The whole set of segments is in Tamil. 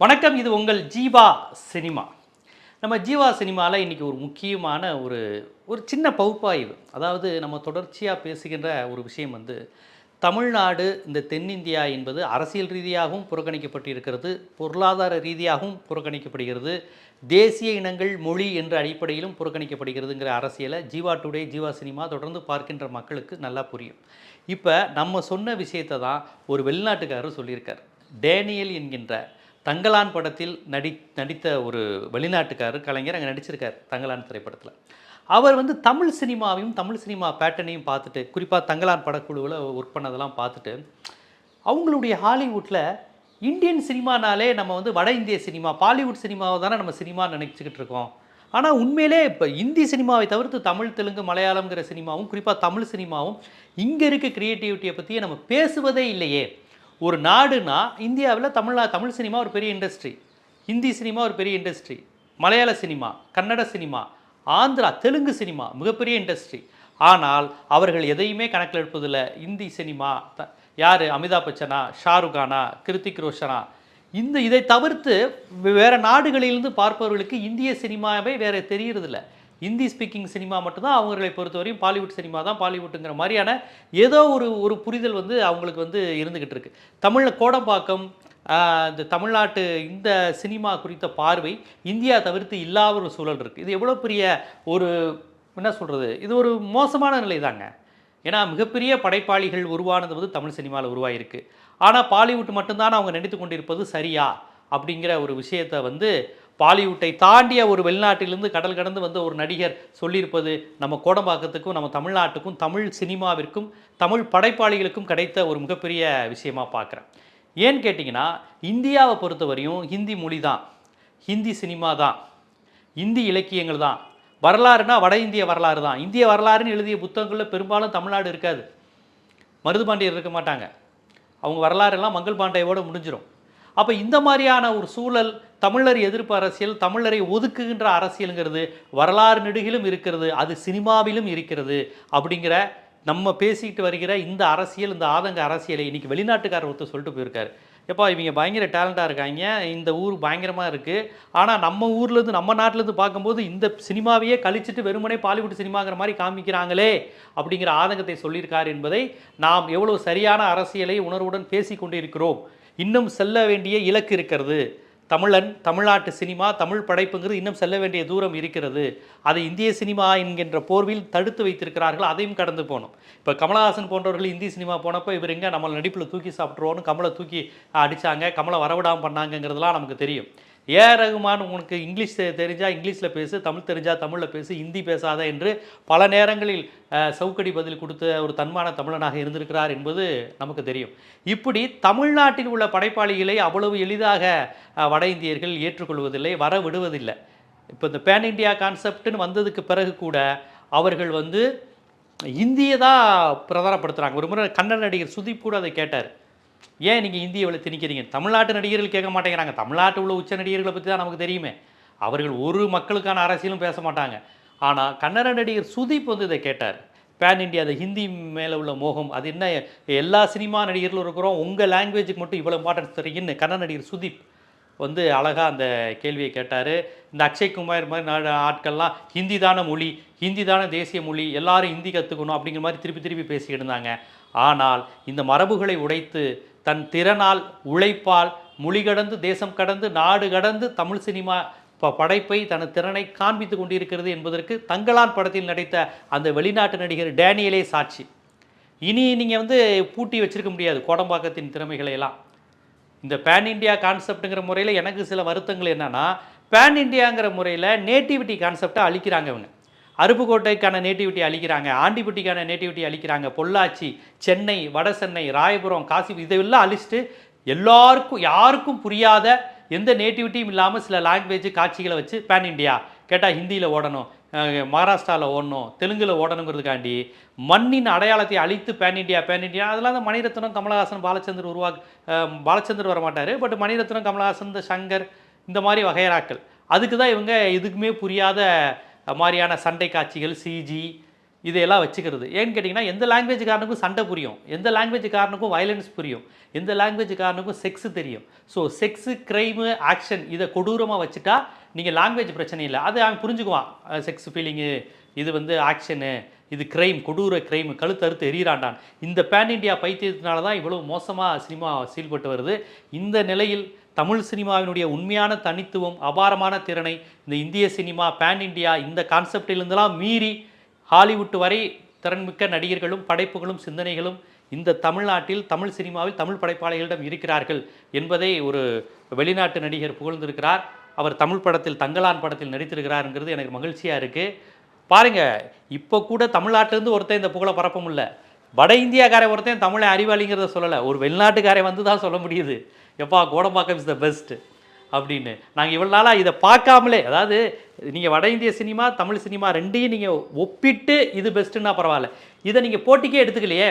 வணக்கம் இது உங்கள் ஜீவா சினிமா. நம்ம ஜீவா சினிமாவில் இன்றைக்கி ஒரு முக்கியமான ஒரு ஒரு சின்ன பகுப்பாய்வு. அதாவது நம்ம தொடர்ச்சியாக பேசுகின்ற ஒரு விஷயம் வந்து தமிழ்நாடு இந்த தென்னிந்தியா என்பது அரசியல் ரீதியாகவும் புறக்கணிக்கப்பட்டு இருக்கிறது பொருளாதார ரீதியாகவும் புறக்கணிக்கப்படுகிறது தேசிய இனங்கள் மொழி என்ற அடிப்படையிலும் புறக்கணிக்கப்படுகிறதுங்கிற அரசியலை ஜீவா டுடே ஜீவா சினிமா தொடர்ந்து பார்க்கின்ற மக்களுக்கு நல்லா புரியும். இப்போ நம்ம சொன்ன விஷயத்தை தான் ஒரு வெளிநாட்டுக்காரர் சொல்லியிருக்கார். டேனியல் என்கின்ற தங்கலான் படத்தில் நடி நடித்த ஒரு வெளிநாட்டுக்காரர் கலைஞர் அங்கே நடிச்சிருக்கார் தங்கலான் திரைப்படத்தில். அவர் வந்து தமிழ் சினிமாவையும் தமிழ் சினிமா பேட்டர்னையும் பார்த்துட்டு குறிப்பாக தங்கலான் படக்குழுவில் ஒர்க் பண்ணதெல்லாம் பார்த்துட்டு அவங்களுடைய ஹாலிவுட்டில் இந்தியன் சினிமானாலே நம்ம வந்து வட இந்திய சினிமா பாலிவுட் சினிமாவை தானே நம்ம சினிமா நினச்சிக்கிட்டு இருக்கோம். ஆனால் உண்மையிலே இப்போ இந்தி சினிமாவை தவிர்த்து தமிழ் தெலுங்கு மலையாளம்ங்கிற சினிமாவும் குறிப்பாக தமிழ் சினிமாவும் இங்கே இருக்க க்ரியேட்டிவிட்டியை பற்றியே நம்ம பேசுவதே இல்லையே. ஒரு நாடுனா இந்தியாவில் தமிழ்நா தமிழ் சினிமா ஒரு பெரிய இண்டஸ்ட்ரி ஹிந்தி சினிமா ஒரு பெரிய இண்டஸ்ட்ரி மலையாள cinema Kannada cinema Andhra Telugu cinema மிகப்பெரிய இண்டஸ்ட்ரி ஆனால் அவர்கள் எதையுமே கணக்கில் எடுப்பதில்லை. இந்தி சினிமா த யார்? அமிதாப் பச்சனா ஷாருக்கானா கிருத்திக் ரோஷனா. இந்த இதை தவிர்த்து வேறு நாடுகளிலிருந்து பார்ப்பவர்களுக்கு இந்திய சினிமாவே வேறு தெரியறதில்ல. இந்தி ஸ்பீக்கிங் சினிமா மட்டும்தான் அவங்களை பொறுத்தவரையும் பாலிவுட் சினிமா தான் பாலிவுட்டுங்கிற மாதிரியான ஏதோ ஒரு ஒரு புரிதல் வந்து அவங்களுக்கு வந்து இருந்துக்கிட்டு இருக்கு. தமிழில் கோடம்பாக்கம் இந்த தமிழ்நாட்டு இந்த சினிமா குறித்த பார்வை இந்தியா தவிர்த்து இல்லாத ஒரு சூழல் இருக்குது இது எவ்வளோ பெரிய ஒரு என்ன சொல்கிறது இது ஒரு மோசமான நிலை தாங்க. ஏன்னா மிகப்பெரிய படைப்பாளிகள் உருவானது வந்து தமிழ் சினிமாவில் உருவாகிருக்கு ஆனால் பாலிவுட் மட்டும்தான் அவங்க நினைத்து கொண்டிருப்பது சரியா? அப்படிங்கிற ஒரு விஷயத்தை வந்து பாலிவுட்டை தாண்டிய ஒரு வெளிநாட்டிலிருந்து கடல் கடந்து வந்த ஒரு நடிகர் சொல்லியிருப்பது நம்ம கோடம்பாக்கத்துக்கும் நம்ம தமிழ்நாட்டுக்கும் தமிழ் சினிமாவிற்கும் தமிழ் படைப்பாளிகளுக்கும் கிடைத்த ஒரு மிகப்பெரிய விஷயமா பார்க்குறேன். ஏன்னு கேட்டிங்கன்னா இந்தியாவை பொறுத்தவரையும் ஹிந்தி மொழி தான். ஹிந்தி சினிமா தான். இந்தி இலக்கியங்கள் தான். வரலாறுனா வட இந்திய வரலாறு தான். இந்திய வரலாறுன்னு எழுதிய புத்தகங்களில் பெரும்பாலும் தமிழ்நாடு இருக்காது. மருதுபாண்டியர் இருக்க மாட்டாங்க. அவங்க வரலாறெல்லாம் மங்கள் பாண்டையோடு முடிஞ்சிடும் அப்போ இந்த மாதிரியான ஒரு சூழல் தமிழர் எதிர்ப்பு அரசியல் தமிழரை ஒதுக்குகின்ற அரசியலுங்கிறது வரலாறு நெடுகிலும் இருக்கிறது அது சினிமாவிலும் இருக்கிறது அப்படிங்கிற நம்ம பேசிக்கிட்டு வருகிற இந்த அரசியல் இந்த ஆதங்க அரசியலை இன்றைக்கி வெளிநாட்டுக்காரர் ஒருத்தர் சொல்லிட்டு போயிருக்காரு. எப்பா இவங்க பயங்கர டேலண்ட்டாக இருக்காங்க இந்த ஊர் பயங்கரமாக இருக்குது ஆனால் நம்ம ஊர்லேருந்து நம்ம நாட்டிலேருந்து பார்க்கும்போது இந்த சினிமாவையே கழிச்சிட்டு வெறுமனே பாலிவுட் சினிமாங்கிற மாதிரி காமிக்கிறாங்களே அப்படிங்கிற ஆதங்கத்தை சொல்லியிருக்கார் என்பதை நாம் எவ்வளோ சரியான அரசியலை உணர்வுடன் பேசி கொண்டிருக்கிறோம் இன்னும் செல்ல வேண்டிய இலக்கு இருக்கிறது. தமிழன் தமிழ்நாட்டு சினிமா தமிழ் படைப்புங்கிறது இன்னும் செல்ல வேண்டிய தூரம் இருக்கிறது. அதை இந்திய சினிமா என்கின்ற போர்வில் தடுத்து வைத்திருக்கிறார்கள் அதையும் கடந்து போகணும் இப்போ கமலஹாசன் போன்றவர்கள் இந்தி சினிமா போனப்போ இவர் எங்கே நம்மளை நடிப்பில் தூக்கி சாப்பிட்ருவோன்னு கமலை தூக்கி அடித்தாங்க கமலை வரவிடாமல் பண்ணாங்கங்கிறதுலாம் நமக்கு தெரியும். ஏ ரகுமான் உனக்கு இங்கிலீஷ் தெ- இங்கிலீஷில் பேசு தமிழ் தெரிஞ்சால் தமிழில் பேசு ஹிந்தி பேசாத என்று பல நேரங்களில் சவுக்கடி பதில் கொடுத்த ஒரு தன்மான தமிழனாக இருந்திருக்கிறார் என்பது நமக்கு தெரியும். இப்படி தமிழ்நாட்டில் உள்ள படைப்பாளிகளை அவ்வளவு எளிதாக வட இந்தியர்கள் ஏற்றுக்கொள்வதில்லை வர விடுவதில்லை. இப்போ இந்த பேன் இண்டியா கான்செப்ட்னு வந்ததுக்கு பிறகு கூட அவர்கள் வந்து இந்தியை தான் பிரதானப்படுத்துகிறாங்க ஒரு முறை கன்னட நடிகர் சுதீப் கூட அதை கேட்டார். ஏன் நீங்கள் இந்திய இவ்வளோ திணிக்கிறீங்க? தமிழ்நாட்டு நடிகர்கள் கேட்க மாட்டேங்கிறாங்க. தமிழ்நாட்டு உள்ள உச்ச நடிகர்களை பற்றி தான் நமக்கு தெரியுமே. அவர்கள் ஒரு மக்களுக்கான அரசியலும் பேச மாட்டாங்க. ஆனால் கன்னட நடிகர் சுதீப் வந்து இதை கேட்டார். பேன் இண்டியா அந்த ஹிந்தி மேலே உள்ள மோகம் அது என்ன? எல்லா சினிமா நடிகர்களும் இருக்கிறோம். உங்கள் லாங்குவேஜுக்கு மட்டும் இவ்வளோ இம்பார்ட்டன்ஸ் தரீங்கன்னு கன்னட நடிகர் சுதீப் வந்து அழகாக அந்த கேள்வியை கேட்டார். இந்த அக்ஷய் குமார் மாதிரி ஆட்கள்லாம் ஹிந்தி தான மொழி ஹிந்தி தான தேசிய மொழி எல்லாரும் ஹிந்தி கற்றுக்கணும் அப்படிங்கிற மாதிரி திருப்பி திருப்பி பேசிக்கிட்டு இருந்தாங்க. ஆனால் இந்த மரபுகளை உடைத்து தன் திறனால் உழைப்பால் மொழி கடந்து தேசம் கடந்து நாடு கடந்து தமிழ் சினிமா ப படைப்பை தனது திறனை காண்பித்து கொண்டிருக்கிறது என்பதற்கு தங்களான் படத்தில் நடித்த அந்த வெளிநாட்டு நடிகர் டேனியலே சாட்சி. இனி நீங்கள் வந்து பூட்டி வச்சிருக்க முடியாது கோடம்பாக்கத்தின் திறமைகளை எல்லாம். இந்த பேன் இண்டியா கான்செப்ட்டுங்கிற முறையில் எனக்கு சில வருத்தங்கள் என்னன்னா பேன் இண்டியாங்கிற முறையில் நேட்டிவிட்டி கான்செப்டை அழிக்கிறாங்க இவங்க. அருப்புக்கோட்டைக்கான நேட்டிவிட்டி அழிக்கிறாங்க ஆண்டிப்பட்டிக்கான நேட்டிவிட்டி அழிக்கிறாங்க பொள்ளாச்சி சென்னை வட சென்னை ராயபுரம் காசி இதெல்லாம் அழிச்சிட்டு எல்லாருக்கும் யாருக்கும் புரியாத எந்த நேட்டிவிட்டியும் இல்லாமல் சில லாங்குவேஜ் காட்சிகளை வச்சு பேன் இண்டியா கேட்டால் ஹிந்தியில் ஓடணும் மகாராஷ்டிராவில் ஓடணும் தெலுங்கில் ஓடணுங்கிறதுக்காண்டி மண்ணின் அடையாளத்தை அழித்து பேன் இண்டியா பேன் இண்டியா அதெல்லாம் தான் மணிரத்னம் கமலஹாசன் பாலச்சந்தர் உருவாக்கு பாலச்சந்தர் வர மாட்டார் பட் மணிரத்னம் கமலஹாசன் இந்த சங்கர் இந்த மாதிரி வகையராக்கள். அதுக்கு தான் இவங்க எதுக்குமே புரியாத மாதிரியான சண்டை காட்சிகள் சிஜி இதையெல்லாம் வச்சுக்கிறது. ஏன்னு கேட்டிங்கன்னா எந்த லாங்குவேஜ்காரனுக்கும் சண்டை புரியும். எந்த லாங்குவேஜ்காரனுக்கும் வயலன்ஸ் புரியும். எந்த லாங்குவேஜ்காரனுக்கும் செக்ஸ் தெரியும். ஸோ செக்ஸு க்ரைமு ஆக்ஷன் இதை கொடூரமாக வச்சுட்டா நீங்கள் லாங்குவேஜ் பிரச்சனை இல்லை. அது அவன் புரிஞ்சுக்குவான். செக்ஸ் ஃபீலிங்கு இது வந்து ஆக்ஷனு இது கிரைம் கொடூர கிரைம் கழுத்தறுத்து எரியறாண்டான் இந்த பேன் இண்டியா பைத்தியத்தினால தான் இவ்வளோ மோசமாக சினிமா சீல்பட்டு வருது. இந்த நிலையில் தமிழ் சினிமாவினுடைய உண்மையான தனித்துவம் அபாரமான திறனை இந்த இந்திய சினிமா பேன் இண்டியா இந்த கான்செப்டிலிருந்தெல்லாம் மீறி ஹாலிவுட் வரை திறன்மிக்க நடிகர்களும் படைப்புகளும் சிந்தனைகளும் இந்த தமிழ்நாட்டில் தமிழ் சினிமாவில் தமிழ் படைப்பாளிகளிடம் இருக்கிறார்கள் என்பதை ஒரு வெளிநாட்டு நடிகர் புகழ்ந்திருக்கிறார். அவர் தமிழ் படத்தில் தங்கலான் படத்தில் நடித்திருக்கிறாருங்கிறது எனக்கு மகிழ்ச்சியாக இருக்குது பாருங்க இப்போ கூட தமிழ்நாட்டிலேருந்து ஒருத்தன் இந்த புகழை பரப்ப முடியல. வட இந்தியாக்காரன் ஒருத்தன் தமிழை அறிவாளிங்கிறத சொல்லலை. ஒரு வெளிநாட்டுக்காரன் வந்து தான் சொல்ல முடியுது. எப்பா கோடம்பாக்கம் இஸ் த பெஸ்ட்டு அப்படின்னு. நாங்கள் இவ்வளோ நாளாக இதை பார்க்காமலே அதாவது நீங்கள் வட இந்திய சினிமா தமிழ் சினிமா ரெண்டையும் நீங்கள் ஒப்பிட்டு இது பெஸ்ட்டுன்னா பரவாயில்ல. இதை நீங்கள் போட்டிக்கே எடுத்துக்கலையே.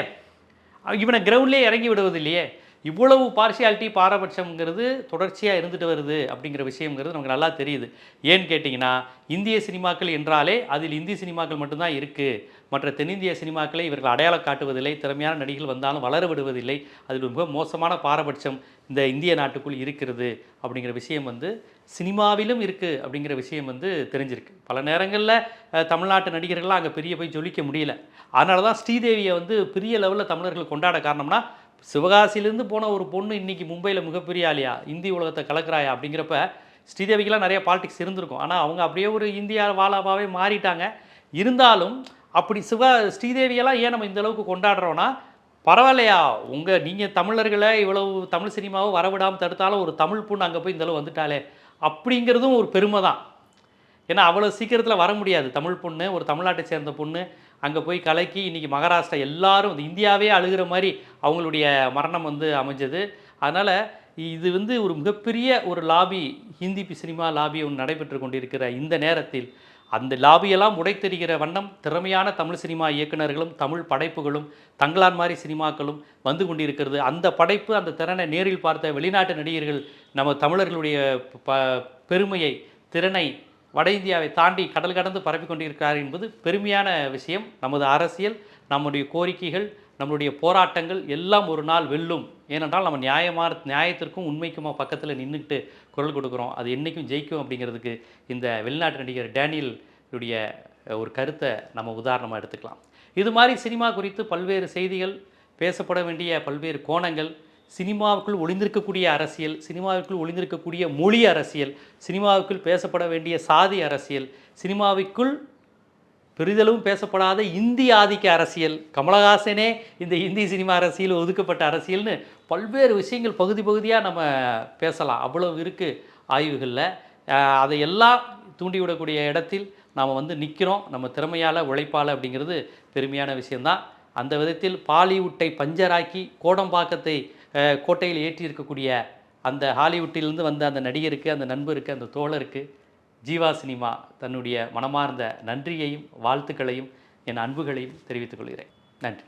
இவனை கிரவுண்ட்லேயே இறங்கி விடுவது இல்லையே இவ்வளவு பார்ஷியாலிட்டி பாரபட்சம்ங்கிறது தொடர்ச்சியாக இருந்துட்டு வருது அப்படிங்கிற விஷயங்கிறது நமக்கு நல்லா தெரியுது. ஏன்னு கேட்டிங்கன்னா இந்திய சினிமாக்கள் என்றாலே அதில் இந்திய சினிமாக்கள் மட்டும்தான் இருக்குது மற்ற தென்னிந்திய சினிமாக்களை இவர்கள் அடையாளம் காட்டுவதில்லை திறமையான நடிகர்கள் வந்தாலும் வளர விடுவதில்லை. அதில் மிக மோசமான பாரபட்சம் இந்த இந்திய நாட்டுக்குள் இருக்கிறது அப்படிங்கிற விஷயம் வந்து சினிமாவிலும் இருக்குது அப்படிங்கிற விஷயம் வந்து தெரிஞ்சிருக்கு. பல நேரங்களில் தமிழ்நாட்டு நடிகர்கள்லாம் அங்கே பெரிய போய் ஜொலிக்க முடியல. அதனால தான் ஸ்ரீதேவியை வந்து பெரிய லெவலில் தமிழர்கள் கொண்டாட காரணம்னா சிவகாசியிலேருந்து போன ஒரு பொண்ணு இன்னைக்கு மும்பையில் மிகப்பெரிய ஆளியா? இந்தி உலகத்தை கலக்கிறாயா? அப்படிங்கிறப்ப ஸ்ரீதேவிக்கெல்லாம் நிறைய பாலிடிக்ஸ் இருந்திருக்கும். ஆனால் அவங்க அப்படியே ஒரு இந்தியா வாலாபாவே மாறிட்டாங்க. இருந்தாலும் அப்படி சிவா ஸ்ரீதேவியெல்லாம் ஏன் நம்ம இந்த அளவுக்கு கொண்டாடுறோன்னா பரவாயில்லையா? உங்கள் நீங்கள் தமிழர்களை இவ்வளவு தமிழ் சினிமாவை வரவிடாமல் தடுத்தாலும் ஒரு தமிழ் பொண்ணு அங்கே போய் இந்தளவு வந்துட்டாலே அப்படிங்கிறதும் ஒரு பெருமை தான் ஏன்னா அவ்வளோ சீக்கிரத்தில் வர முடியாது. தமிழ் பொண்ணு ஒரு தமிழ்நாட்டை சேர்ந்த பொண்ணு அங்கே போய் கலக்கி இன்றைக்கி மகாராஷ்டிரா எல்லாரும் வந்து இந்தியாவே அழுகிற மாதிரி அவங்களுடைய மரணம் வந்து அமைஞ்சது. அதனால் இது வந்து ஒரு மிகப்பெரிய ஒரு லாபி ஹிந்தி பி- சினிமா லாபி ஒன்று நடைபெற்று கொண்டிருக்கிற இந்த நேரத்தில் அந்த லாபியெல்லாம் உடைத்தெறிகிற வண்ணம் திறமையான தமிழ் சினிமா இயக்குனர்களும் தமிழ் படைப்புகளும் தங்களான் மாதிரி சினிமாக்களும் வந்து கொண்டிருக்கிறது. அந்த படைப்பு அந்த திறனை நேரில் பார்த்த வெளிநாட்டு நடிகர்கள் நம்ம தமிழர்களுடைய ப பெருமையை திறனை வட இந்தியாவை தாண்டி கடல் கடந்து பரப்பி கொண்டிருக்கிறார் என்பது பெருமையான விஷயம். நமது அரசியல் நம்முடைய கோரிக்கைகள் நம்மளுடைய போராட்டங்கள் எல்லாம் ஒரு நாள் வெல்லும். ஏனென்றால் நம்ம நியாயமான நியாயத்திற்கும் உண்மைக்குமா பக்கத்தில் நின்றுக்கிட்டு குரல் கொடுக்குறோம். அது என்றைக்கும் ஜெயிக்கும் அப்படிங்கிறதுக்கு இந்த வெளிநாட்டு நடிகர் டேனியலுடைய ஒரு கருத்தை நம்ம உதாரணமாக எடுத்துக்கலாம். இது மாதிரி சினிமா குறித்து பல்வேறு செய்திகள் பேசப்பட வேண்டிய பல்வேறு கோணங்கள் சினிமாவுக்குள் ஒளிந்திருக்கக்கூடிய அரசியல் சினிமாவுக்குள் ஒளிந்திருக்கக்கூடிய மொழி அரசியல் சினிமாவுக்குள் பேசப்பட வேண்டிய சாதி அரசியல் சினிமாவுக்குள் பெரிதளவும் பேசப்படாத இந்தி ஆதிக்க அரசியல் கமலஹாசனே இந்த இந்தி சினிமா அரசியல் ஒதுக்கப்பட்ட அரசியல்னு பல்வேறு விஷயங்கள் பகுதி பகுதியாக நம்ம பேசலாம். அவ்வளவு இருக்குது ஆய்வுகளில். அதையெல்லாம் தூண்டிவிடக்கூடிய இடத்தில் நாம் வந்து நிற்கிறோம் நம்ம திறமையால் உழைப்பால் அப்படிங்கிறது பெருமையான விஷயந்தான் அந்த விதத்தில் பாலிவுட்டை பஞ்சராக்கி கோடம்பாக்கத்தை கோட்டையில் ஏற்றி இருக்கக்கூடிய அந்த ஹாலிவுட்டிலிருந்து வந்த அந்த நடிகருக்கு அந்த நண்பருக்கு அந்த தோழருக்கு ஜீவா சினிமா தன்னுடைய மனமார்ந்த நன்றியையும் வாழ்த்துக்களையும் என் அன்புகளையும் தெரிவித்துக் கொள்கிறேன். நன்றி.